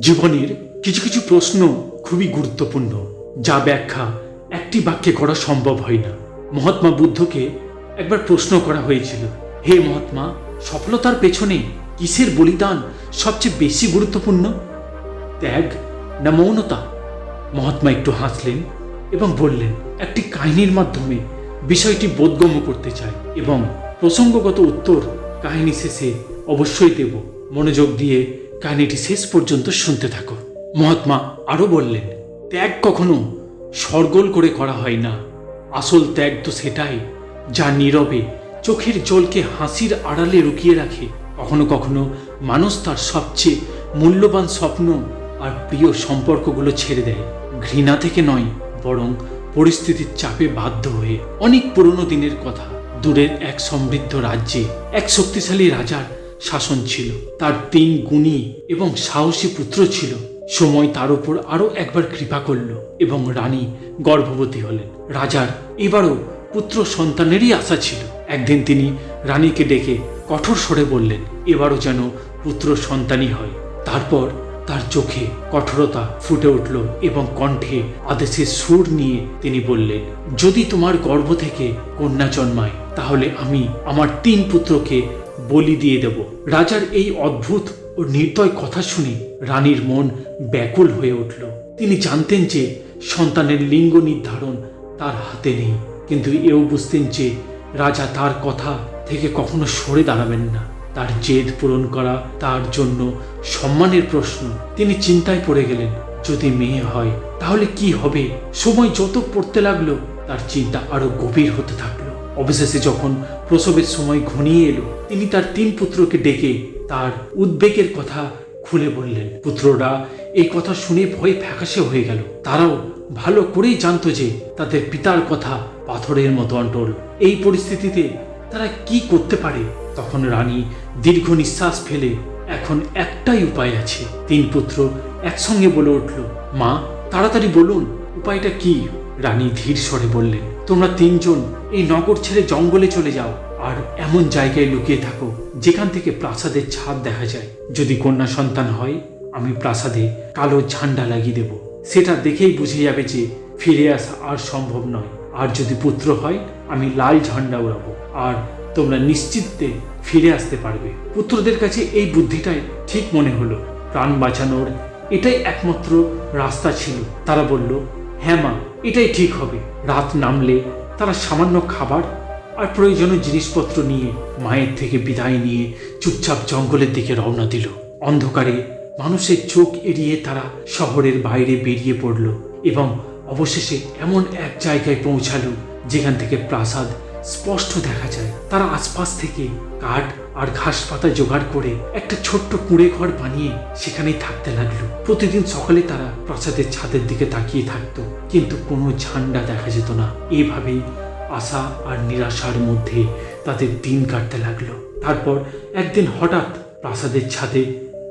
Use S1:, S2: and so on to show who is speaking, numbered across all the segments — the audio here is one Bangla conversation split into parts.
S1: জীবনের কিছু কিছু প্রশ্ন খুবই গুরুত্বপূর্ণ, যা ব্যাখ্যা একটি বাক্যে করা সম্ভব হয় না। মহাত্মা বুদ্ধকে একবার প্রশ্ন করা হয়েছিল, হে মহাত্মা, সফলতার পেছনে কিসের বলিদান সবচেয়ে বেশি গুরুত্বপূর্ণ? ত্যাগ না মৌনতা? মহাত্মা একটু হাসলেন এবং বললেন, একটি কাহিনীর মাধ্যমে বিষয়টি বোধগম্য করতে চাই এবং প্রসঙ্গগত উত্তর কাহিনী শেষে অবশ্যই দেব। মনোযোগ দিয়ে কাহিনীটি শেষ পর্যন্ত শুনতে থাকো। মহাত্মা আরও বললেন, ত্যাগ কখনো সরগোল করে করা হয় না। আসল ত্যাগ তো সেটাই যা নীরবে চোখের জলকে হাসির আড়ালে লুকিয়ে রাখে। কখনো কখনো মানুষ তার সবচেয়ে মূল্যবান স্বপ্ন আর প্রিয় সম্পর্কগুলো ছেড়ে দেয়। ঘৃণা থেকে নয়, বরং পরিস্থিতির চাপে বাধ্য হয়ে। অনেক পুরনো দিনের কথা, দূরের এক সমৃদ্ধ রাজ্যে এক শক্তিশালী রাজার শাসন ছিল। তার তিন গুণী এবং সাহসী পুত্র ছিল। সময় তার উপর আরও একবার কৃপা করল এবং রানী গর্ভবতী হলেন। রাজার এবারও পুত্র সন্তানেরই আশা ছিল। একদিন তিনি রানীকে ডেকে কঠোর স্বরে বললেন, এবারও যেন পুত্র সন্তানই হয়। তারপর তার চোখে কঠোরতা ফুটে উঠল এবং কণ্ঠে আদেশের সুর নিয়ে তিনি বললেন, যদি তোমার গর্ভ থেকে কন্যা জন্মায়, তাহলে আমি আমার তিন পুত্রকে বলি দিয়ে দেব। রাজার এই অদ্ভুত ও নির্দয় কথা শুনে রানীর মন ব্যাকুল হয়ে উঠল। তিনি জানতেন যে সন্তানের লিঙ্গ নির্ধারণ তার হাতে নেই, কিন্তু এও বুঝতেন যে রাজা তার কথা থেকে কখনো সরে দাঁড়াবেন না। তার জেদ পূরণ করা তার জন্য সম্মানের প্রশ্ন। তিনি চিন্তায় পড়ে গেলেন, যদি মেয়ে হয় তাহলে কি হবে? সময় যত পড়তে লাগল, তার চিন্তা আরও গভীর হতে থাকল। অবশেষে যখন প্রসবের সময় ঘনিয়ে এলো, তিনি তার তিন পুত্রকে ডেকে তার উদ্বেগের কথা খুলে বললেন। পুত্ররা এই কথা শুনে ভয়ে ফ্যাকাশে হয়ে গেল। তারাও ভালো করেই জানতো যে তাদের পিতার কথা পাথরের মতো অটল। এই পরিস্থিতিতে তারা কি করতে পারে? তখন রানী দীর্ঘ নিঃশ্বাস ফেলে এখন একটাই উপায় আছে। তিন পুত্র একসঙ্গে বলে উঠল, মা, তাড়াতাড়ি বলুন, উপায়টা কি? রানী ধীর স্বরে বললেন তোমরা তিনজন এই নগর ছেড়ে জঙ্গলে চলে যাও, আর এমন জায়গায় লুকিয়ে থাকো যেখান থেকে প্রাসাদের ছাদ দেখা যায়। যদি কন্যা সন্তান হয়, আমি প্রাসাদে কালো ঝান্ডা লাগিয়ে দেব। সেটা দেখেই বুঝে যাবে যে ফিরে আসা আর সম্ভব নয়। আর যদি পুত্র হয়, আমি লাল ঝান্ডা উড়াবো। আর তোমরা নিশ্চিন্তে ফিরে আসতে পারবে। পুত্রদের কাছে এই বুদ্ধিটাই ঠিক মনে হলো। প্রাণ বাঁচানোর এটাই একমাত্র রাস্তা ছিল। তারা বলল হ্যাঁ মা এটাই ঠিক হবে। রাত নামলে তারা সামান্য খাবার আর প্রয়োজনীয় জিনিসপত্র নিয়ে মায়ের থেকে বিদায় নিয়ে চুপচাপ জঙ্গলের দিকে রওনা দিল। অন্ধকারে মানুষের চোখ এড়িয়ে তারা শহরের বাইরে বেরিয়ে পড়ল এবং অবশেষে এমন এক জায়গায় পৌঁছালো যেখান থেকে প্রাসাদ স্পষ্ট দেখা যায়। তারা আশপাশ থেকে কাঠ আর ঘাস পাতা জোগাড় করে একটা ছোট্ট কুঁড়ে ঘর বানিয়ে সেখানেই থাকতে লাগল। প্রতিদিন সকালে তারা প্রাসাদের ছাদের দিকে তাকিয়ে থাকতো, কিন্তু কোনো ঝান্ডা দেখা যেত না। এভাবেই আশা আর নিরাশার মধ্যে তাদের দিন কাটতে লাগল। তারপর একদিন হঠাৎ প্রাসাদের ছাদে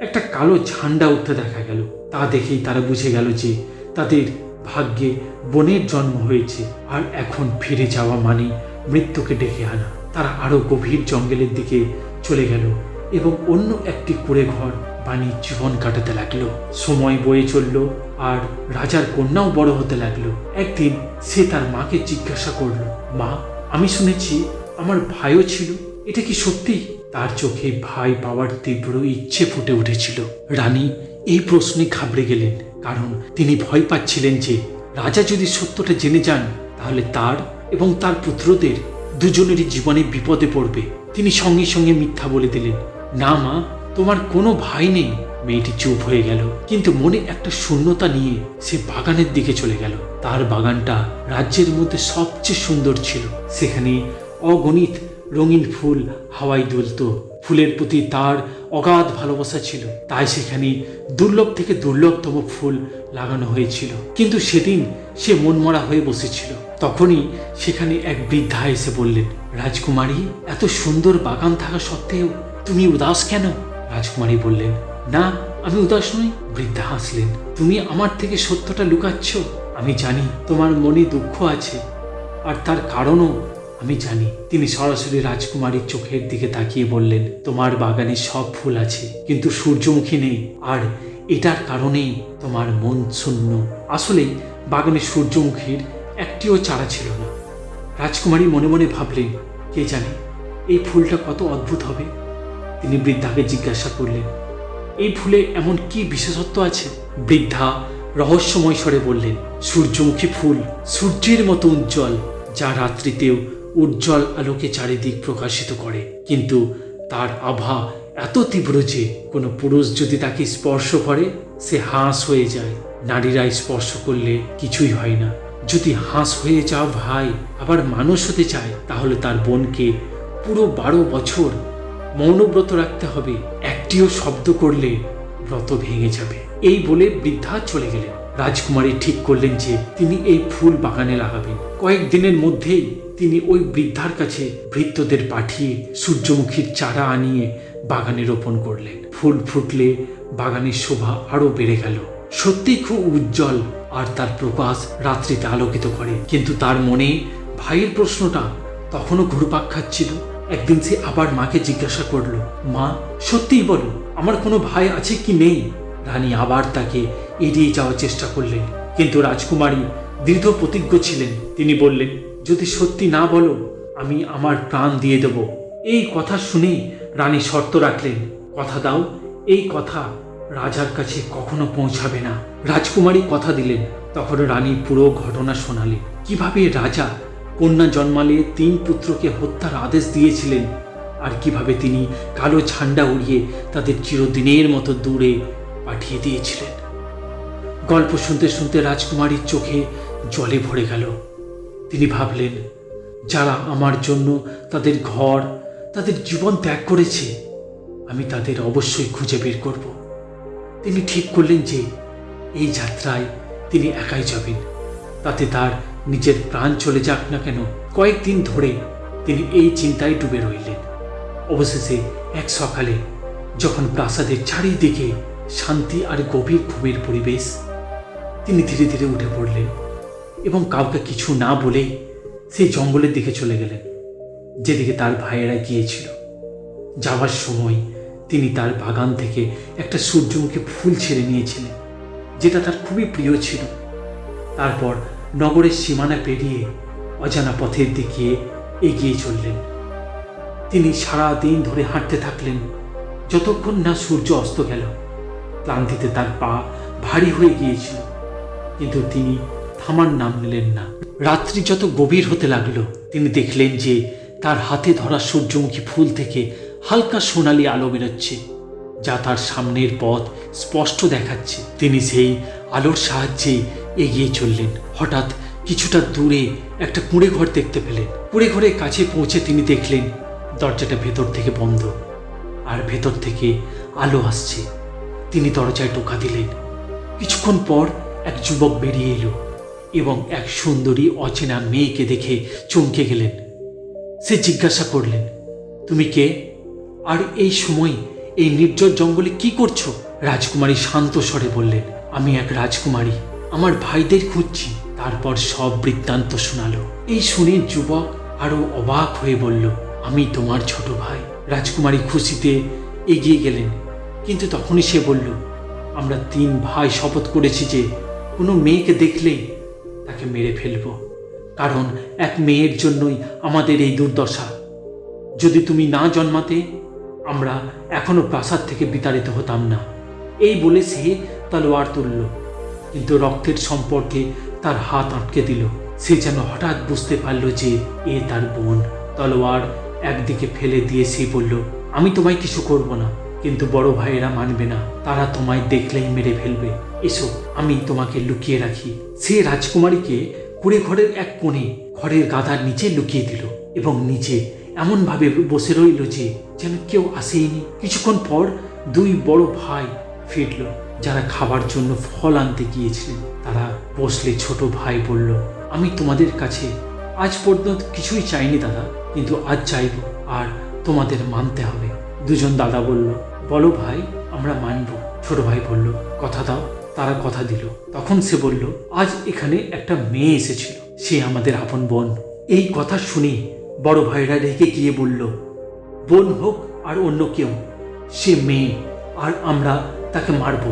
S1: একটা কালো ঝান্ডা উঠতে দেখা গেল। তা দেখেই তারা বুঝে গেল যে তাদের ভাগ্যে বনের জন্ম হয়েছে আর এখন ফিরে যাওয়া মানে মৃত্যুকে ডেকে আনা। তারা আরও গভীর জঙ্গলের দিকে চলে গেল এবং অন্য একটি কুড়ে ঘর বানিয়ে জীবন কাটাতে লাগল। সময় বয়ে চলল আর রাজার কন্যাও বড় হতে লাগল। একদিন সে তার মাকে জিজ্ঞাসা করল, মা, আমি শুনেছি আমার ভাইও ছিল, এটা কি সত্যি? তার চোখে ভাই পাওয়ার তীব্র ইচ্ছে ফুটে উঠেছিল। রানী এই প্রশ্নে ঘাবড়ে গেলেন, কারণ তিনি ভয় পাচ্ছিলেন যে রাজা যদি সত্যটা জেনে যান, তাহলে তার এবং তার পুত্রদের দুজনেরই জীবনে বিপদে পড়বে। তিনি সঙ্গে সঙ্গে মিথ্যা বলে দিলেন, না মা, তোমার কোনো ভাই নেই। মেয়েটি চুপ হয়ে গেল, কিন্তু মনে একটা শূন্যতা নিয়ে সে বাগানের দিকে চলে গেল। তার বাগানটা রাজ্যের মধ্যে সবচেয়ে সুন্দর ছিল। সেখানে অগণিত রঙিন ফুল হাওয়ায় দুলত। ফুলের প্রতি তার অগাধ ভালোবাসা ছিল। তাই সেখানে দুর্লভ থেকে দুর্লভতম ফুল লাগানো হয়েছিল। কিন্তু সেদিন সে মনমরা হয়ে বসেছিল। তখনই সেখানে এক বৃদ্ধা এসে বললেন, রাজকুমারী, এত সুন্দর বাগান থাকা সত্ত্বেও তুমি উদাস কেন? রাজকুমারী বললেন, না, আমি উদাস নই। বৃদ্ধা হাসলেন, তুমি আমার থেকে সত্যটা লুকাচ্ছ? আমি জানি তোমার মনে দুঃখ আছে, আর তার কারণও আমি জানি। তিনি সরাসরি রাজকুমারীর চোখের দিকে তাকিয়ে বললেন, তোমার বাগানে সব ফুল আছে, কিন্তু সূর্যমুখী নেই, আর এটার কারণেই তোমার মন শূন্য। আসলে বাগানে সূর্যমুখীর একটিও চারা ছিল না। রাজকুমারী মনে মনে ভাবলেন, কে জানে এই ফুলটা কত অদ্ভুত হবে। তিনি বৃদ্ধাকে জিজ্ঞাসা করলেন, এই ফুলে এমন কি বিশেষত্ব আছে? বৃদ্ধা রহস্যময় স্বরে বললেন, সূর্যমুখী ফুল সূর্যের মতো উজ্জ্বল, যা রাত্রিতেও উজ্জ্বল আলোকে চারিদিক প্রকাশিত করে। কিন্তু তার আভা এত তীব্র যে কোনো পুরুষ যদি তাকে স্পর্শ করে, সে হাঁস হয়ে যায়। নারীরা স্পর্শ করলে কিছুই হয় না। যদি হাঁস হয়ে যাও ভাই, আবার মানুষ হতে চায়, তাহলে তার বোনকে পুরো বারো বছর মৌনব্রত রাখতে হবে। একটিও শব্দ করলে ব্রত ভেঙে যাবে। এই বলে বৃদ্ধা চলে গেলেন। রাজকুমারী ঠিক করলেন যে তিনি এই ফুল বাগানে লাগাবেন। কয়েকদিনের মধ্যেই তিনি ওই বৃদ্ধার কাছে ভৃত্যদের পাঠিয়ে সূর্যমুখীর চারা আনিয়ে বাগানে রোপণ করলেন। ফুল ফুটলে বাগানের শোভা আরও বেড়ে গেল। সত্যি খুব উজ্জ্বল আর তার প্রকাশ রাত্রিতে আলোকিত করে। কিন্তু তার মনে ভাইয়ের প্রশ্নটা তখনও ঘুরপাক খাচ্ছিল। একদিন সে আবার মাকে জিজ্ঞাসা করল, মা, সত্যিই বলো, আমার কোনো ভাই আছে কি নেই? রানী আবার তাকে এড়িয়ে যাওয়ার চেষ্টা করলেন। কিন্তু রাজকুমারী দৃঢ় প্রতিজ্ঞ ছিলেন। তিনি বললেন, যদি সত্যি না বলো, আমি আমার প্রাণ দিয়ে দেব। এই কথা শুনে রানী শর্ত রাখলেন। কথা দাও, এই কথা রাজার কাছে কখনো পৌঁছাবে না। রাজকুমারী কথা দিলেন। তখন রানী পুরো ঘটনা শোনালেন। কীভাবে রাজা কন্যা জন্মালে তিন পুত্রকে হত্যার আদেশ দিয়েছিলেন? আর কীভাবে তিনি কালো ঝান্ডা উড়িয়ে তাদের চিরদিনের মতো দূরে পাঠিয়ে দিয়েছিলেন? গল্প শুনতে শুনতে রাজকুমারীর চোখে জলে ভরে গেল। তিনি ভাবলেন, যারা আমার জন্য তাদের ঘর, তাদের জীবন ত্যাগ করেছে, আমি তাদের অবশ্যই খুঁজে বের করব। তিনি ঠিক করলেন যে, এই যাত্রায় তিনি একাই যাবেন। তাতে তার নিজের প্রাণ চলে যাক না কেন, কয়েকদিন ধরে তিনি এই চিন্তায় ডুবে রইলেন। অবশেষে এক সকালে যখন প্রাসাদের চারিদিকে শান্তি আর গভীর ঘুমের পরিবেশ, তিনি ধীরে ধীরে উঠে পড়লেন এবং কাউকে কিছু না বলে সেই জঙ্গলের দিকে চলে গেলেন, যেদিকে তার ভাইয়েরা গিয়েছিল। যাওয়ার সময় তিনি তার বাগান থেকে একটা সূর্যমুখী ফুল ছেড়ে নিয়েছিলেন, যেটা তার খুবই প্রিয় ছিল। তারপর নগরের সীমানা পেরিয়ে অজানা পথের দিকে এগিয়ে চললেন। তিনি সারা দিন ধরে হাঁটতে থাকলেন, যতক্ষণ না সূর্য অস্ত গেল। ক্লান্তিতে তার পা ভারী হয়ে গিয়েছিল, কিন্তু তিনি থামার নাম নিলেন না। রাত্রি যত গভীর হতে লাগল, তিনি দেখলেন যে তার হাতে ধরা সূর্যমুখী ফুল থেকে হালকা সোনালি আলো বেরোচ্ছে, যা তার সামনের পথ স্পষ্ট দেখাচ্ছে। তিনি সেই আলোর সাহায্যে এগিয়ে চললেন। হঠাৎ কিছুটা দূরে একটা কুঁড়ে ঘর দেখতে পেলেন। কুঁড়ে ঘরের কাছে পৌঁছে তিনি দেখলেন, দরজাটা ভেতর থেকে বন্ধ আর ভেতর থেকে আলো আসছে। তিনি দরজায় টোকা দিলেন। কিছুক্ষণ পর এক যুবক বেরিয়ে এলো এবং এক সুন্দরী অচেনা মেয়েকে দেখে চমকে গেলেন। সে জিজ্ঞাসা করলেন, তুমি কে? আর এই সময় এই নির্জন জঙ্গলে কি করছ? রাজকুমারী শান্ত স্বরে বললেন, আমি এক রাজকুমারী, আমার ভাইদের খুঁজছি। তারপর সব বৃত্তান্ত শোনালো। এই শুনে যুবক আরও অবাক হয়ে বলল, আমি তোমার ছোট ভাই। রাজকুমারী খুশিতে এগিয়ে গেলেন, কিন্তু তখনই সে বলল, আমরা তিন ভাই শপথ করেছি যে কোনো মেয়েকে দেখলেই তাকে মেরে ফেলব। কারণ এক মেয়ের জন্যই আমাদের এই দুর্দশা। যদি তুমি না জন্মাতে আমরা এখনও প্রাসাদ থেকে বিতাড়িত হতাম না। এই বলে সে তলোয়ার তুলল, কিন্তু রক্তের সম্পর্কে তার হাত আটকে দিল। সে যেন হঠাৎ বুঝতে পারল যে এ তার বোন। তলোয়ার একদিকে ফেলে দিয়ে সে বলল, আমি তোমায় কিছু করব না, কিন্তু বড় ভাইয়েরা মানবে না। তারা তোমায় দেখলেই মেরে ফেলবে। এসো, আমি তোমাকে লুকিয়ে রাখি। সে রাজকুমারীকে কুড়ে ঘরের এক কোণে ঘরের গাদার নিচে লুকিয়ে দিল এবং নিচে এমনভাবে বসে রইল যে, যেন কেউ আসেইনি। কিছুক্ষণ পর দুই বড় ভাই ফিরল, যারা খাবার জন্য ফল আনতে গিয়েছিলেন। তারা বসলে ছোট ভাই বলল, আমি তোমাদের কাছে আজ পর্যন্ত কিছুই চাইনি দাদা, কিন্তু আজ চাইব, আর তোমাদের মানতে হবে। দুজন দাদা বলল, বলো ভাই, আমরা মানব। ছোট ভাই বলল, কথা দাও। তারা কথা দিল। তখন সে বলল, আজ এখানে একটা মেয়ে এসেছিল, সে আমাদের আপন বোন। এই কথা শুনে বড় ভাইরা রেখে গিয়ে বলল, বোন হোক আর অন্য কেউ, সে মেয়ে, আর আমরা তাকে মারব।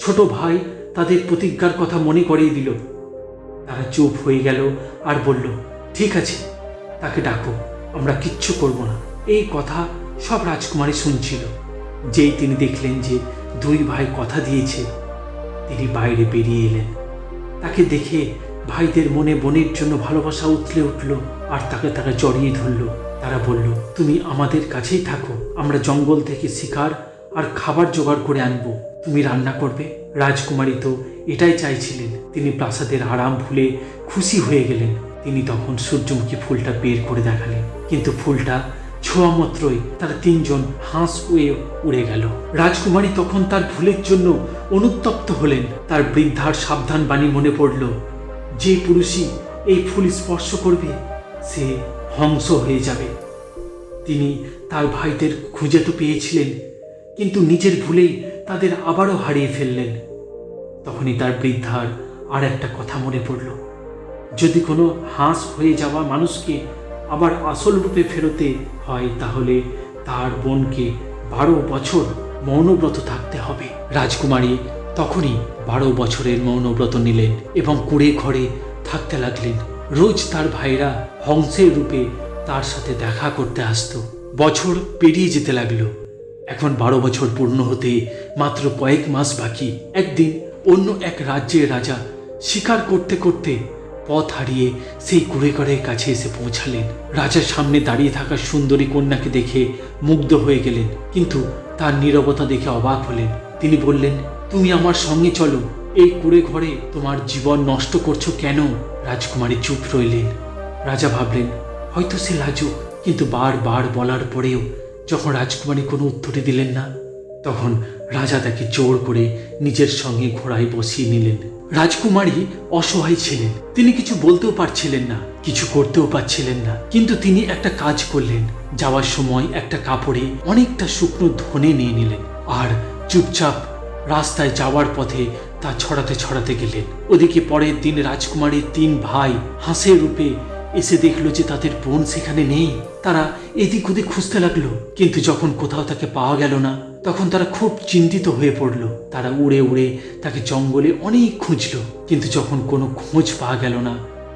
S1: ছোট ভাই তাদের প্রতিজ্ঞার কথা মনে করিয়ে দিল। তারা চুপ হয়ে গেল আর বলল, ঠিক আছে, তাকে ডাকো, আমরা কিচ্ছু করব না। এই কথা সব রাজকুমারী শুনছিল। যেই তিনি দেখলেন যে দুই ভাই কথা দিয়েছে, তিনি বাইরে বেরিয়ে এলেন। তাকে দেখে ভাইদের মনে বোনের জন্য ভালোবাসা উথলে উঠল, আর তাকে তারা জড়িয়ে ধরল। তারা বলল, তুমি আমাদের কাছেই থাকো, আমরা জঙ্গল থেকে শিকার আর খাবার জোগাড় করে আনব। তুমি রান্না করবে? রাজকুমারী তো এটাই চাইছিলেন। তিনি প্রাসাদের আরাম ভুলে খুশি হয়ে গেলেন। তিনি তখন সূর্যমুখী ফুলটা বের করে দেখালেন। কিন্তু ফুলটা ছোঁয়া মাত্রই তারা তিনজন হাঁস উয়ে উড়ে গেল। রাজকুমারী তখন তার ভুলের জন্য অনুত্তপ্ত হলেন। তার বৃদ্ধার সাবধান বাণী মনে পড়ল যে পুরুষই এই ফুল স্পর্শ করবে, সে হংস হয়ে যাবে। তিনি তার ভাইদের খুঁজে তো পেয়েছিলেন, কিন্তু নিজের ভুলেই তাদের আবারও হারিয়ে ফেললেন। তখনই তার বৃদ্ধার আর একটা কথা মনে পড়ল। যদি কোনো হাঁস হয়ে যাওয়া মানুষকে আবার আসল রূপে ফেরোতে হয়, তাহলে তার বোনকে বারো বছর মৌনব্রত থাকতে হবে। রাজকুমারী তখনই বারো বছরের মৌনব্রত নিলেন এবং কুড়ে ঘরে থাকতে লাগলেন। রোজ তার ভাইরা হংসের রূপে তার সাথে দেখা করতে আসতো। বছর পেরিয়ে যেতে লাগল। এখন বারো বছর পূর্ণ হতে মাত্র কয়েক মাস বাকি। একদিন অন্য এক রাজ্যের রাজা শিকার করতে করতে পথ হারিয়ে সেই কুড়েঘরের কাছে এসে পৌঁছালেন। রাজার সামনে দাঁড়িয়ে থাকা সুন্দরী কন্যাকে দেখে মুগ্ধ হয়ে গেলেন। কিন্তু তার নীরবতা দেখে অবাক হলেন। তিনি বললেন তুমি আমার সঙ্গে চলো। এই কুড়ে ঘরে তোমার জীবন নষ্ট করছ কেন? রাজকুমারী চুপ রইলেন। রাজা ভাবলেন, হয়তো সে লাজুক, কিন্তু বারবার বলার পরেও যখন রাজকুমারী কোনো উত্তরই দিলেন না, তখন রাজা তাকে জোর করে নিজের সঙ্গে ঘোড়ায় বসিয়ে নিলেন। রাজকুমারী অসহায় ছিলেন। তিনি কিছু বলতেও পারছিলেন না, কিছু করতেও পারছিলেন না, কিন্তু তিনি একটা কাজ করলেন। যাওয়ার সময় একটা কাপড়ে অনেকটা শুকনো ধনে নিয়ে নিলেন, আর চুপচাপ রাস্তায় যাওয়ার পথে তা ছড়াতে ছড়াতে গেলেন। ওদিকে পরের দিন রাজকুমারীর তিন ভাই হাসের রূপে এসে দেখল যে তাদের বোন সেখানে নেই। তারা এদিক ওদিক খুঁজতে লাগল, কিন্তু যখন কোথাও তাকে পাওয়া গেল না, তখন তারা খুব চিন্তিত হয়ে পড়ল। তারা উড়ে উড়ে তাকে জঙ্গলে অনেক খুঁজলো, কিন্তু যখন কোনো খোঁজ পাওয়া গেল না,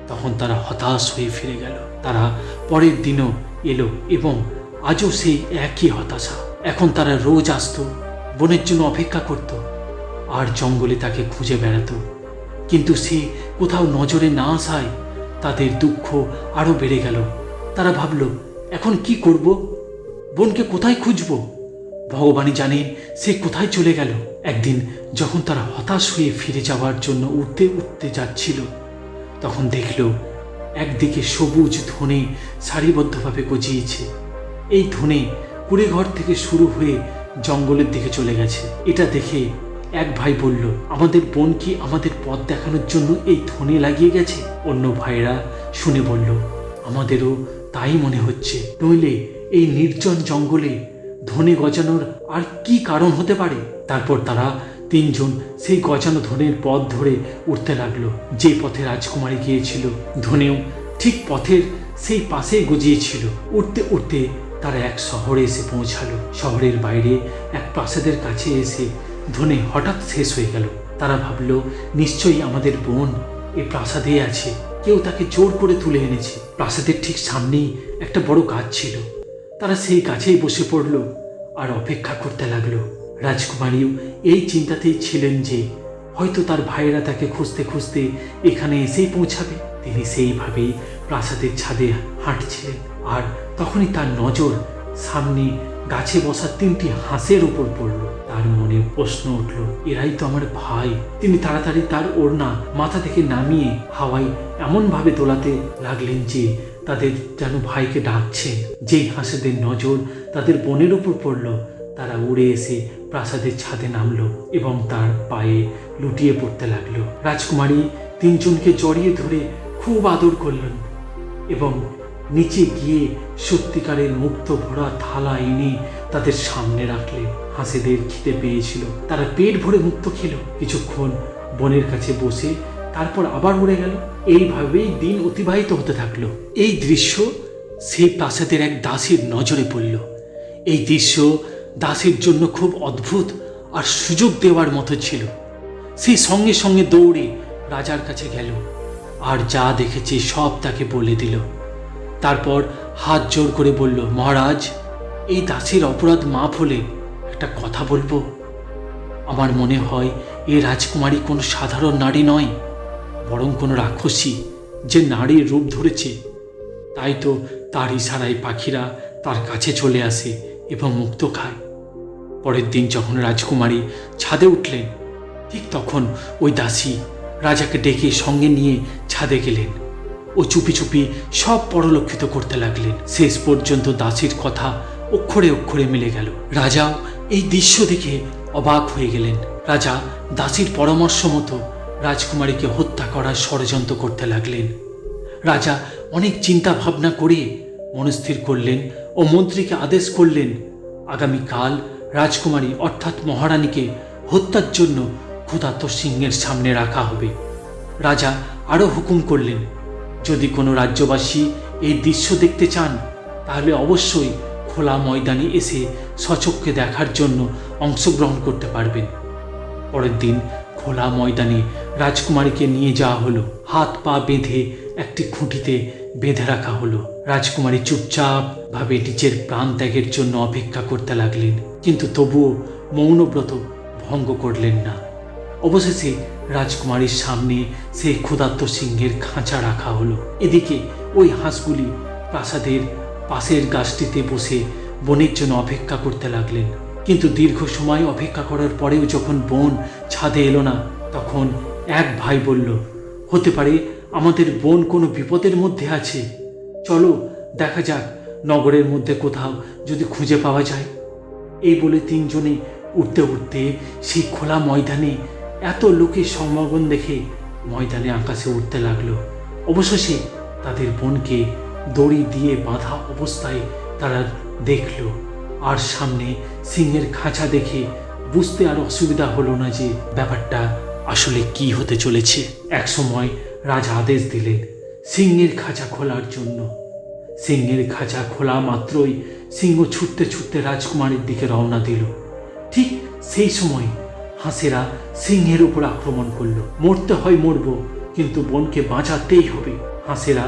S1: তখন তারা হতাশ হয়ে ফিরে গেল। তারা পরের দিনও এলো এবং আজও সেই একই হতাশা। এখন তারা রোজ আসতো বোনের জন্য অপেক্ষা করত, আর জঙ্গলে তাকে খুঁজে বেড়াতো। কিন্তু সে কোথাও নজরে না আসায় তাদের দুঃখ আরও বেড়ে গেল। তারা ভাবল, এখন কি করব? বোনকে কোথায় খুঁজব? ভগবানই জানেন সে কোথায় চলে গেল। একদিন যখন তারা হতাশ হয়ে ফিরে যাওয়ার জন্য উঠতে উঠতে যাচ্ছিল, তখন দেখল, একদিকে সবুজ ধনে সারিবদ্ধভাবে গজিয়েছে। এই ধনে কুড়ে ঘর থেকে শুরু হয়ে জঙ্গলের দিকে চলে গেছে। এটা দেখে এক ভাই বলল, আমাদের বোন কি আমাদের পথ দেখানোর জন্য এই ধনে লাগিয়ে গেছে? অন্য ভাইরা শুনে বলল, আমাদেরও তাই মনে হচ্ছে। নইলে এই নির্জন জঙ্গলে ধনে গজানোর আর কি কারণ হতে পারে? তারপর তারা তিনজন সেই গজানো ধনের পথ ধরে উঠতে লাগল। যে পথে রাজকুমারী গিয়েছিল, ধনেও ঠিক পথের সেই পাশেই গজিয়েছিল। উঠতে উঠতে তারা এক শহরে এসে পৌঁছালো। শহরের বাইরে এক প্রাসাদের কাছে এসে ধনে হঠাৎ শেষ হয়ে গেল। তারা ভাবলো, নিশ্চয়ই আমাদের বোন এ প্রাসাদে আছে। কেউ তাকে জোর করে তুলে এনেছে। প্রাসাদের ঠিক সামনেই একটা বড় গাছ ছিল। তারা সেই গাছেই বসে পড়ল আর অপেক্ষা করতে লাগল। রাজকুমারীও এই চিন্তাতেই ছিলেন যে, হয়তো তার ভাইয়েরা তাকে খুঁজতে খুঁজতে এখানে এসেই পৌঁছাবে। তিনি সেইভাবেই প্রাসাদের ছাদে হাঁটছিলেন আর তখনই তার নজর সামনে গাছে বসা তিনটি হাঁসের উপর পড়ল। তার মনে প্রশ্ন উঠল, এরাই তো আমার ভাই? তিনি তাড়াতাড়ি তার ওড়না মাথা থেকে নামিয়ে হাওয়ায় এমনভাবে দোলাতে লাগলেন যে তাদের যেন ভাইকে ডাকছেন যেই হাঁসেদের নজর তাদের বনের উপর পড়ল, তারা উড়ে এসে প্রাসাদের ছাদে নামলো এবং তার পায়ে লুটিয়ে পড়তে লাগল। রাজকুমারী তিনজনকে জড়িয়ে ধরে খুব আদর করলেন এবং নিচে গিয়ে সত্যিকারের মুক্ত ভরা থালা এনে তাদের সামনে রাখলে হাঁসেদের খিদে পেয়েছিল। তারা পেট ভরে মুক্ত খেল। কিছুক্ষণ বনের কাছে বসে তারপর আবার উড়ে গেল। এইভাবেই দিন অতিবাহিত হতে থাকল। এই দৃশ্য সেই প্রাসাদের এক দাসীর নজরে পড়ল। এই দৃশ্য দাসীর জন্য খুব অদ্ভুত আর সুযোগ দেওয়ার মতো ছিল। সেই সঙ্গে সঙ্গে দৌড়ে রাজার কাছে গেল। আর যা দেখেছে সব তাকে বলে দিল। তারপর হাত জোর করে বলল, মহারাজ, এই দাসীর অপরাধ মাফ হলে একটা কথা বলব। আমার মনে হয় এ রাজকুমারী কোনো সাধারণ নারী নয়, বরং কোনো রাক্ষসী যে নারীর রূপ ধরেছে। তাই তো তার ইশারায় পাখিরা তার কাছে চলে আসে এবং মুক্ত খায়। পরের দিন যখন রাজকুমারী ছাদে উঠলেন, ঠিক তখন ওই দাসী রাজাকে ডেকে সঙ্গে নিয়ে ছাদে গেলেন। ও চুপি চুপি সব পরলক্ষিত করতে লাগলেন। শেষ পর্যন্ত দাসীর কথা অক্ষরে অক্ষরে মিলে গেল। রাজাও এই দৃশ্য দেখে অবাক হয়ে গেলেন। রাজা দাসীর পরামর্শ মতো রাজকুমারীকে হত্যা করার ষড়যন্ত্র করতে লাগলেন। রাজা অনেক চিন্তা ভাবনা করে মনস্থির করলেন ও মন্ত্রীকে আদেশ করলেন, আগামীকাল রাজকুমারী অর্থাৎ মহারানীকে হত্যার জন্য ক্ষুধার্ত সিংহের সামনে রাখা হবে। রাজা আরও হুকুম করলেন যদি কোনো রাজ্যবাসী এই দৃশ্য দেখতে চান, তাহলে অবশ্যই খোলা ময়দানে এসে সচক্ষে দেখার জন্য অংশগ্রহণ করতে পারবেন। পরের দিন খোলা ময়দানে রাজকুমারীকে নিয়ে যাওয়া হলো। হাত পা বেঁধে একটি খুঁটিতে বেঁধে রাখা হলো। রাজকুমারী চুপচাপ ভাবে নিজের প্রাণ ত্যাগের জন্য অপেক্ষা করতে লাগলেন। কিন্তু তবুও মৌনব্রত ভঙ্গ করলেন না। অবশেষে রাজকুমারীর সামনে সেই ক্ষুধার্ত সিংহের খাঁচা রাখা হলো। এদিকে ওই হাঁসগুলি প্রাসাদের পাশের গাছটিতে বসে বনের জন্য অপেক্ষা করতে লাগলেন। কিন্তু দীর্ঘ সময় অপেক্ষা করার পরেও যখন বোন ছাদে এলো না, তখন এক ভাই বলল, হতে পারে আমাদের বোন কোনো বিপদের মধ্যে আছে। চলো দেখা যাক নগরের মধ্যে কোথাও যদি খুঁজে পাওয়া যায়। এই বলে তিনজনে উঠতে উঠতে সেই খোলা ময়দানে এত লোকের সমাগম দেখে ময়দানে আকাশে উঠতে লাগল। অবশেষে তাদের বোনকে দড়ি দিয়ে বাঁধা অবস্থায় তারা দেখল। আর সামনে সিংহের খাঁচা দেখে বুঝতে আর অসুবিধা হলো না যে ব্যাপারটা আসলে কি হতে চলেছে। এক সময় রাজা আদেশ দিলেন সিংহের খাঁচা খোলার জন্য। সিংহের খাঁচা খোলা মাত্রই সিংহ ছুটতে ছুটতে রাজকুমারীর দিকে রওনা দিল। ঠিক সেই সময় হাঁসেরা সিংহের উপর আক্রমণ করল। মরতে হয় মরবো, কিন্তু বনকে বাঁচাতেই হবে। হাঁসেরা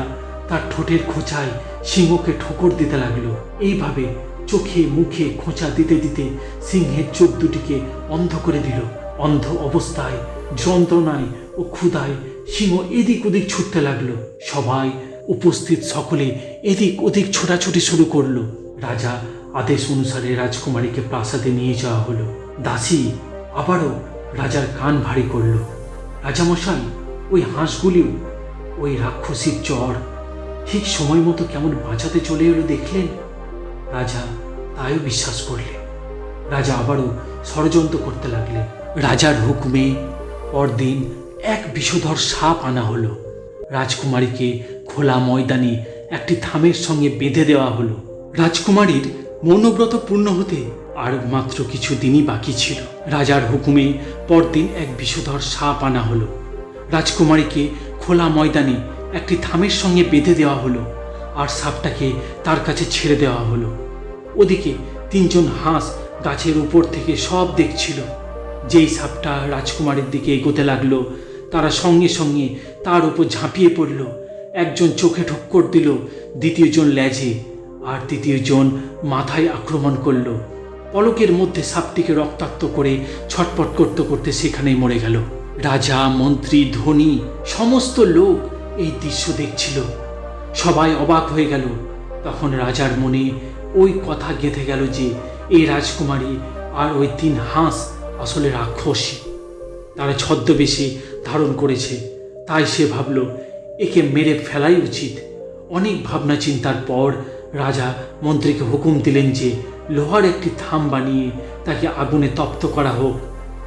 S1: তার ঠোঁটের খোঁচায় সিংহকে ঠোকর দিতে লাগল। এইভাবে চোখে মুখে খোঁচা দিতে দিতে সিংহের চোখ দুটিকে অন্ধ করে দিল। অন্ধ অবস্থায়, যন্ত্রণায় ও ক্ষুধায় সিংহ এদিক ওদিক ছুটতে লাগল। সবাই উপস্থিত সকলে এদিক ওদিক ছোটাছুটি শুরু করল। রাজা আদেশ অনুসারে রাজকুমারীকে প্রাসাদে নিয়ে যাওয়া হলো। দাসী আবারও রাজার কান ভারী করল। রাজামশাই, ওই হাঁসগুলিও, ওই রাক্ষসীর জ্বর ঠিক সময় মতো কেমন বাঁচাতে চলে এলো দেখলেন? রাজা তাইও বিশ্বাস করলেন। রাজা আবারও ষড়যন্ত্র করতে লাগলেন। রাজার হুকুমে পরদিন এক বিষধর সাপ আনা হলো। রাজকুমারীকে খোলা ময়দানে একটি থামের সঙ্গে বেঁধে দেওয়া হলো। রাজকুমারীর মনোব্রত পূর্ণ হতে আর মাত্র কিছু দিনই বাকি ছিল। রাজার হুকুমে পরদিন এক বিষধর সাপ আনা হলো। রাজকুমারীকে খোলা ময়দানে একটি থামের সঙ্গে বেঁধে দেওয়া হলো আর সাপটাকে তার কাছে ছেড়ে দেওয়া হলো। ওদিকে তিনজন হাঁস গাছের উপর থেকে সব দেখছিল। যেই সাপটা রাজকুমারীর দিকে এগোতে লাগল, তারা সঙ্গে সঙ্গে তার উপর ঝাঁপিয়ে পড়ল। একজন চোখে ঠক্কর দিল, দ্বিতীয়জন লেজে আর তৃতীয়জন মাথায় আক্রমণ করল। পলকের মধ্যে সাপটিকে রক্তাক্ত করে ছটপট করতে করতে সেখানেই মরে গেল। রাজা, মন্ত্রী, ধনী, সমস্ত লোক এই দৃশ্য দেখছিল। সবাই অবাক হয়ে গেল। তখন রাজার মনে ওই কথা গেঁথে গেল যে এই রাজকুমারী আর ওই তিন হাঁস আসলে রাক্ষসী। তারা ছদ্মবেশে ধারণ করেছে। তাই সে ভাবল, একে মেরে ফেলাই উচিত। অনেক ভাবনা চিন্তার পর রাজা মন্ত্রীকে হুকুম দিলেন যে লোহার একটি থাম বানিয়ে তাকে আগুনে তপ্ত করা হোক,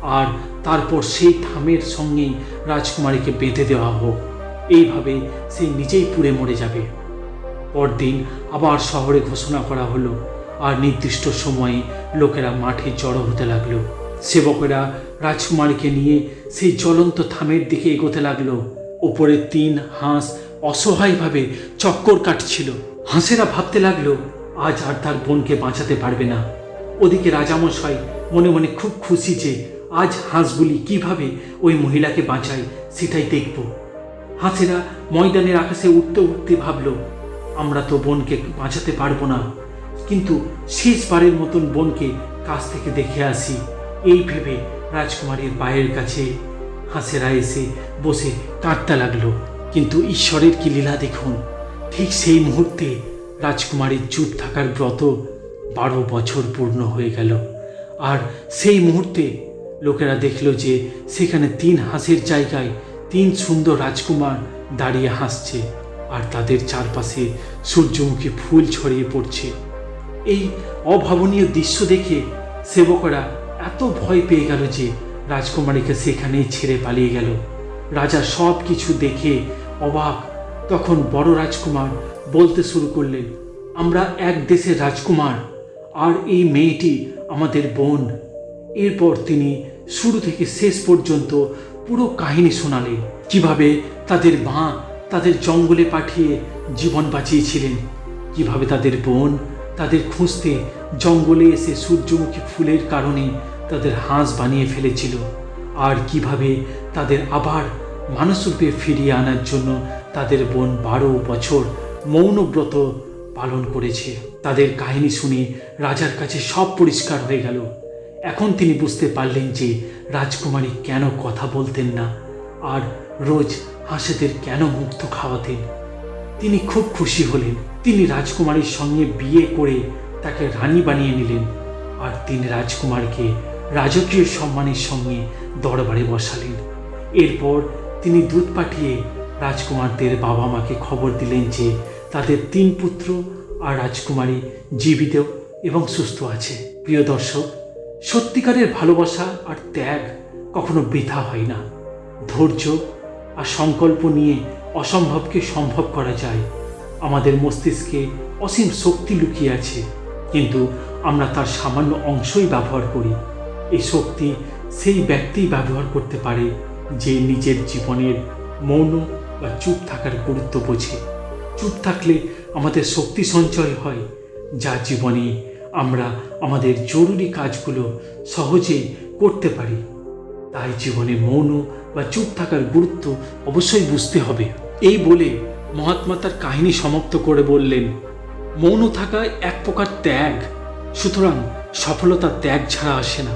S1: আর তারপর সেই থামের সঙ্গেই রাজকুমারীকে বেঁধে দেওয়া হোক। এইভাবে সে নিজেই পুড়ে মরে যাবে। পরদিন আবার শহরে ঘোষণা করা হলো, আর নির্দিষ্ট সময়ে লোকেরা মাঠে জড়ো হতে লাগল। সেবকেরা রাজকুমারীকে নিয়ে সেই জ্বলন্ত থামের দিকে এগোতে লাগল। ওপরে তিন হাঁস অসহায়ভাবে চক্কর কাটছিল। হাঁসেরা ভাবতে লাগল আজ আর তার বোনকে বাঁচাতে পারবে না। ওদিকে রাজামশাই মনে মনে খুব খুশি যে আজ হাঁসগুলি কীভাবে ওই মহিলাকে বাঁচায় সেটাই দেখব। হাঁসেরা ময়দানের আকাশে উঠতে উঠতে ভাবল, আমরা তো বোনকে বাঁচাতে পারব না। কিন্তু শেষবারের মতন বোনকে কাছ থেকে দেখে আসি। এই ভেবে রাজকুমারীর পায়ের কাছে হাঁসেরা এসে বসে কাঁদতে লাগল। কিন্তু ঈশ্বরের কি লীলা দেখুন, ঠিক সেই মুহূর্তে রাজকুমারীর চুপ থাকার ব্রত বারো বছর পূর্ণ হয়ে গেল। আর সেই মুহূর্তে লোকেরা দেখল যে সেখানে তিন হাঁসের জায়গায় তিন সুন্দর রাজকুমার দাঁড়িয়ে হাসছে আর তাদের চারপাশে সূর্যমুখী ফুল ছড়িয়ে পড়ছে। এই অভাবনীয় দৃশ্য দেখে সেবকরা এত ভয় পেয়ে গেল যে রাজকুমারীকে সেখানেই ছেড়ে পালিয়ে গেল। রাজা সব কিছু দেখে অবাক। তখন বড় রাজকুমার বলতে শুরু করলেন, আমরা এক দেশের রাজকুমার, আর এই মেয়েটি আমাদের বোন। এরপর তিনি শুরু থেকে শেষ পর্যন্ত পুরো কাহিনী শোনালেন, কীভাবে তাদের মা তাদের জঙ্গলে পাঠিয়ে জীবন বাঁচিয়েছিলেন, কীভাবে তাদের বোন তাদের খুঁজতে জঙ্গলে এসে সূর্যমুখী ফুলের কারণে তাদের হাঁস বানিয়ে ফেলেছিল, আর কীভাবে তাদের আবার মানুষরূপে ফিরিয়ে আনার জন্য তাদের বোন বারো বছর মৌনব্রত পালন করেছে। তাদের কাহিনী শুনে রাজার কাছে সব পরিষ্কার হয়ে গেল। এখন তিনি বুঝতে পারলেন যে রাজকুমারী কেন কথা বলতেন না আর রোজ হাঁসেদের কেন মুক্ত খাওয়াতেন। তিনি খুব খুশি হলেন। তিনি রাজকুমারীর সঙ্গে বিয়ে করে তাকে রানী বানিয়ে নিলেন আর তিনি রাজকুমারকে রাজকীয় সম্মানের সঙ্গে দরবারে বসালেন। এরপর তিনি দুধ পাঠিয়ে রাজকুমারদের বাবা মাকে খবর দিলেন যে তাদের তিন পুত্র আর রাজকুমারী জীবিত এবং সুস্থ আছে। প্রিয় দর্শক, সত্যিকারের ভালোবাসা আর ত্যাগ কখনো বৃথা হয় না। ধৈর্য আর সংকল্প নিয়ে অসম্ভবকে সম্ভব করা যায়। আমাদের মস্তিষ্কে অসীম শক্তি লুকিয়ে আছে, কিন্তু আমরা তার সামান্য অংশই ব্যবহার করি। এই শক্তি সেই ব্যক্তিই ব্যবহার করতে পারে, যে নিজের জীবনের মৌন বা চুপ থাকার গুরুত্ব বোঝে। চুপ থাকলে আমাদের শক্তি সঞ্চয় হয়। যা জীবনে আমরা আমাদের জরুরি কাজগুলো সহজেই করতে পারি। তাই জীবনে মৌন বা চুপ থাকার গুরুত্ব অবশ্যই বুঝতে হবে। এই বলে মহাত্মা তার কাহিনী সমাপ্ত করে বললেন, মৌন থাকা এক প্রকার ত্যাগ, সুতরাং সফলতা ত্যাগ ছাড়া আসে না।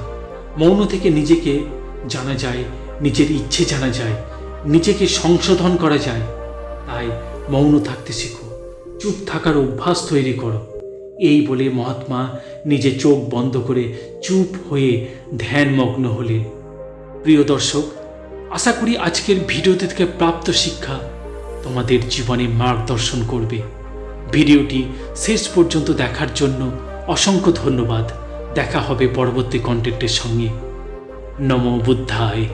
S1: মৌন থেকে নিজেকে জানা যায়, নিজের ইচ্ছে জানা যায়, নিজেকে সংশোধন করা যায়। তাই মৌন থাকতে শিখো। চুপ থাকার অভ্যাস তৈরি করো। এই বলে মহাত্মা নিজে চোখ বন্ধ করে চুপ হয়ে ধ্যানমগ্ন হলেন। প্রিয় দর্শক, আশা করি আজকের ভিডিওতে থেকে প্রাপ্ত শিক্ষা তোমাদের জীবনে মার্গদর্শন করবে। ভিডিওটি শেষ পর্যন্ত দেখার জন্য অসংখ্য ধন্যবাদ। দেখা হবে পরবর্তী কন্টেন্টের সঙ্গে। নমো বুদ্ধায়।